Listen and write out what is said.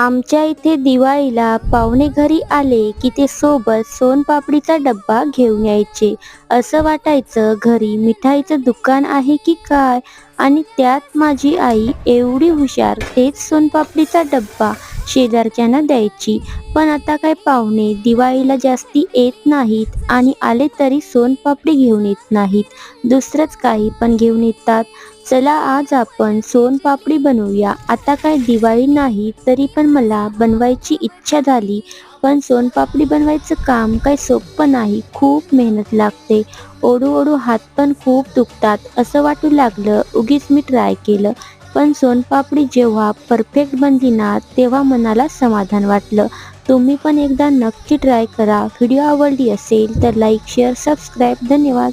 आमच्या इथे दिवाळीला पाहुणे घरी आले की ते सोबत सोनपापडीचा डब्बा घेऊन यायचे. असं वाटायचं घरी मिठाईचं दुकान आहे की काय? आणि त्यात माझी आई एवढी हुशार तेच सोनपापडीचा डब्बा. शेजारच्यांना द्यायची. पण आता काय पाहुणे? दिवाळीला जास्ती येत नाहीत आणि आले तरी सोनपापडी घेऊन येत नाहीत. दुसरंच काही पण घेऊन येतात. चला आज आपण सोनपापडी बनवूया. आता काय दिवाळी नाही तरी पण मला बनवायची इच्छा झाली. पण सोनपापडी बनवायचं काम काही सोपं नाही. खूप मेहनत लागते. ओढू ओढू हात पण खूप दुखतात. असं वाटू लागलं. उगीच मी ट्राय केलं. पण सोनपापडी जेव्हा परफेक्ट बनली ना तेव्हा मनाला समाधान वाटलं. तुम्ही पण एकदा नक्की ट्राय करा. व्हिडिओ आवडली असेल तर लाईक शेअर सबस्क्राईब धन्यवाद.